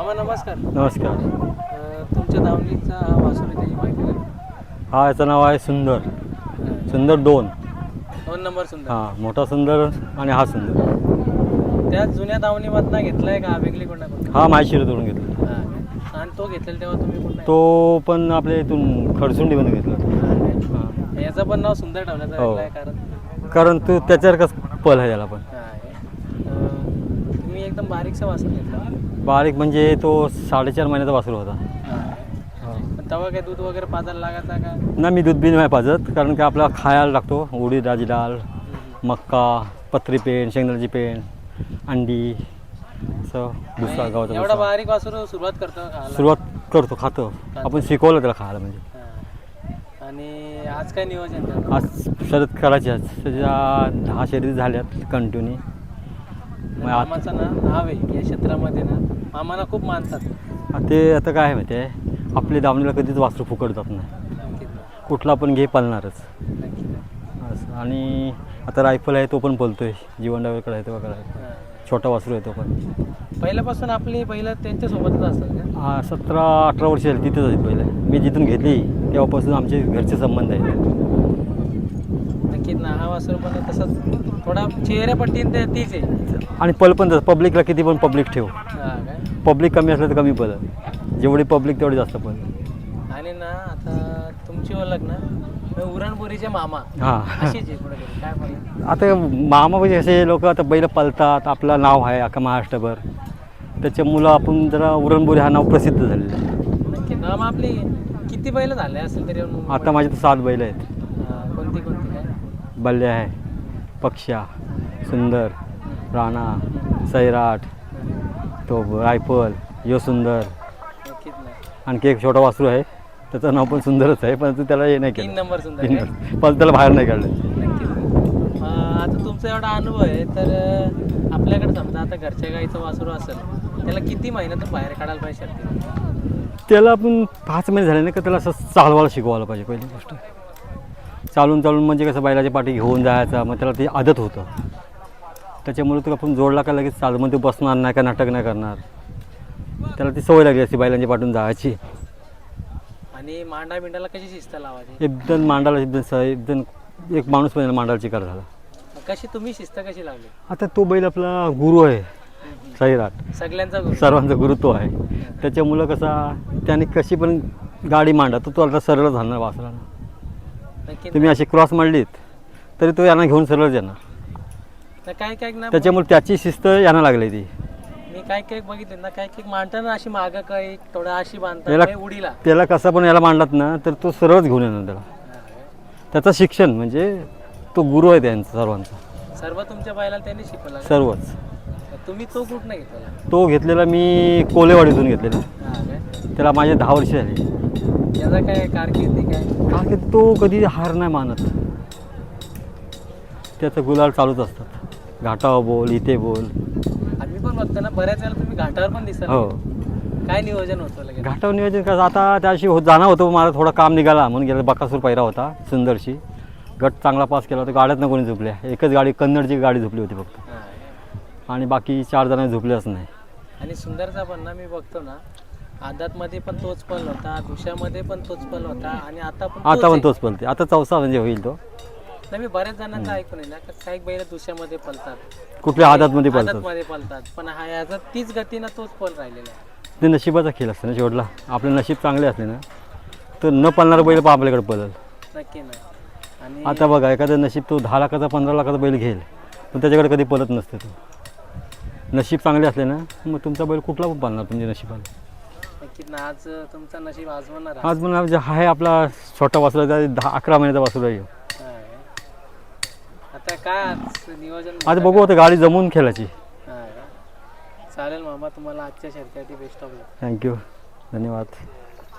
मामा नमस्कार. नमस्कार. अ, तुमच्या दावणीचा हा वासुरी त्याची माहिती द्या हा याचं नाव आहे सुंदर. सुंदर दोन. दोन नंबर सुंदर. हां मोठा सुंदर आणि हा सुंदर. त्या जुन्या दावणीमधनं घेतलाय का? वेगळी कोणाकडून हा माहिशिरतून घेतला. हा? आणि तो घेतलेला तेव्हा तुम्ही कुठला तो पण आपल्या इथून खडसुंडीमध्ये घेतला. हां. याचं पण नाव सुंदर ठेवण्याचं हो. आहे कारण कारण तो त्याच्यासारखाच पल आहे त्याला पण. हा? अ, तुम्ही एकदम बारीकसा वासून घेतला. बारीक म्हणजे तो साडेचार महिन्याचा वासरू होता काय? तेव्हा काय दूध वगैरे पाजायला लागायचा का ना मी दूध बी नाही पाजत कारण की आपला खायला लागतो उडीद राजी डाळ मक्का पत्री पेंड शेंगदाण्याची पेंड अंडी असं दुसरा गावाचा एवढा दुसरा. बारीक वासरू सुरुवात करतो खायला? सुरुवात करतो खातो आपण शिकवलं त्याला खायला म्हणजे हा. आणि आज काय नियोजन? आज शर्यत करायची आज त्याच्या दहा शर्यती झाल्यात कंटिन्यू मग आता मामाचं ना नाव आहे या क्षेत्रामध्ये ना मामाना खूप मानतात. ते आता काय आहे माहिती आहे? आपल्या दावणीला कधीच वासरू फुकट जात नाही. नक्कीच कुठला पण घे नक्कीच असं. आणि आता रायफल आहे तो पण पळतोय जीवन डावेकडे आहे तो हा. छोटा वासरू आहे तो पण. पहिल्यापासून आपली पहिलं त्यांच्यासोबतच असतात का? हा सतरा अठरा वर्ष झाली तिथेच आहेत पहिले. मी जिथून घेतली तेव्हापासून आमचे घरचे संबंध आहेत ना हा वासर पण तसंच थोडा चेहऱ्यापट्टी ते तीच आहे. आणि पल पण तसं पब्लिकला किती पण पब्लिक ठेव. हा काय? पब्लिक कमी असलं तर कमी पल. जेवढी पब्लिक तेवढी जास्त पल. आणि ना आता तुमची ओळख ना उरणपुरीचे मामा. हां. अशीच आहे पुढे काय म्हणलं आता मामा म्हणजे असे लोक आता बैल पलतात आपलं नाव आहे अख्खा महाराष्ट्रभर. त्याच्यामुळं आपण जरा उरणबोरी हा नाव प्रसिद्ध झालेलं आहे. नक्की आपली किती बैल झाले असेल तरी? आता माझे तर सात बैल आहेत. काय बल्ले आहे पक्षा सुंदर राणा सैराट तो रायफल यो सुंदर। आणखी एक छोटा वासरू आहे त्याचं नाव पण सुंदरच आहे पण त्याला हे नाही तीन केलं. नंबर सुंदर तीन काय? नंबर. पण त्याला बाहेर नाही काढलं. नक्कीच. अं, आता तुमचा एवढा अनुभव आहे तर अं, आपल्याकडे समजा आता घरच्या गाईचं वासरू असेल त्याला किती महिन्यातून बाहेर काढायला पाहिजे त्याला आपण पाच महिने झाले ना का त्याला असं चालवायला शिकवायला पाहिजे पहिली गोष्ट. चालून चालून म्हणजे कसं बैलाच्या पाठी घेऊन जायचा मग त्याला ते आदत होतं. त्याच्यामुळे तो आपण जोडला का लगेच चाल मग ते बसणार नाही का नाटक नाही करणार. त्याला ती सवय लागली असते बैलांच्या पाठून जायची. आणि मांडा बिंडाला कशी शिस्त लावायची? एकदम मांडाला एकदम स एकदम एक माणूस पण मांडाला चिकार झाला. कशी तुम्ही शिस्त कशी लावली? आता तो बैल आपला गुरु आहे सैराट. सगळ्यांचा गुरु. सर्वांचा गुरु तो आहे. त्याच्यामुळं कसा त्याने कशी पण गाडी मांडा तर तो आता सरळ झाला वासरा नक्की तुम्ही अशी क्रॉस मांडलीत तरी तो यांना घेऊन सरळ काय ना त्याच्यामुळे त्याची शिस्त यांना लागली ती. मी काय काय बघितले ना काय काय मांडताना अशी मागं काही थोडं अशी याला- बांधतात काही उडीला. त्याला कसा पण याला मांडलात ना तर तो सरळच घेऊन येणार त्याला? त्याचं शिक्षण म्हणजे तो गुरु आहे त्यांचा सर्वांचा. सर्व तुमच्या बायला त्यांनी शिकवलं? सर्वच. तुम्ही तो कुठं घेतला तो घेतलेला मी कोलेवाडीतून घेतलेला. हा काय? त्याला माझे दहा वर्ष झाली. याचा काय कारकिर्दी काय? का की तो कधी हार नाही मानत. त्याचं गुलाल चालूच असतात. घाटावर बोल इथे बोल. आम्ही पण बघतो ना बऱ्याच वेळेला तुम्ही घाटावर पण दिसत हो. काय नियोजन होतं लगेच? घाटावर नियोजन कसं आता त्याशी हो जाणं होतं मला थोडं काम निघाला. म्हणून गेला बकासूर पहिरा होता सुंदरशी. गट चांगला पास केला होता गाड्यात कोणी झोपल्या. एकच गाडी कन्नडची गाडी झोपली होती फक्त. आणि बाकी चार जण झोपल्याच नाही. आणि सुंदरचा पण ना मी बघतो ना आदातमध्ये पण तोच पल होता दुशामध्ये पण तोच पल होता आणि आता पण आता पण. तोच पलते आता चौसा म्हणजे होईल तो. नाही मी बऱ्याच जणांचं ऐकून आहे ना का काही बैल दुसऱ्यामध्ये पलतात. कुठल्या आदातमध्ये पलतात? आदतमध्ये पलतात. पण हा याचा तीच गतीनं तोच पल राहिलेला आहे. ते नशिबाचा खेळ असतो ना शेवटला. आपले नशीब चांगले असले ना तर न पळणारा बैल पण आपल्याकडे पळल नक्की ना आणि आता बघा एखादं नशीब तो दहा लाखाचा पंधरा लाखाचा बैल घेईल पण त्याच्याकडे कधी पळत नसते तो. नशीब चांगले असले ना मग तुमचा बैल कुठला पण पाळणार तुमच्या नशिबाला? नक्कीच ना आज तुमचा नशीब आजवणार. आज पण जे आहे आपला छोटा त्या दहा अकरा महिन्याचा ह्यो. हा. आता काय आज नियोजन आज बघू आता गाडी जमवून खेळायची हा. चालेल मामा तुम्हाला आजच्या शर्यती बेस्ट ऑफ थँक्यू धन्यवाद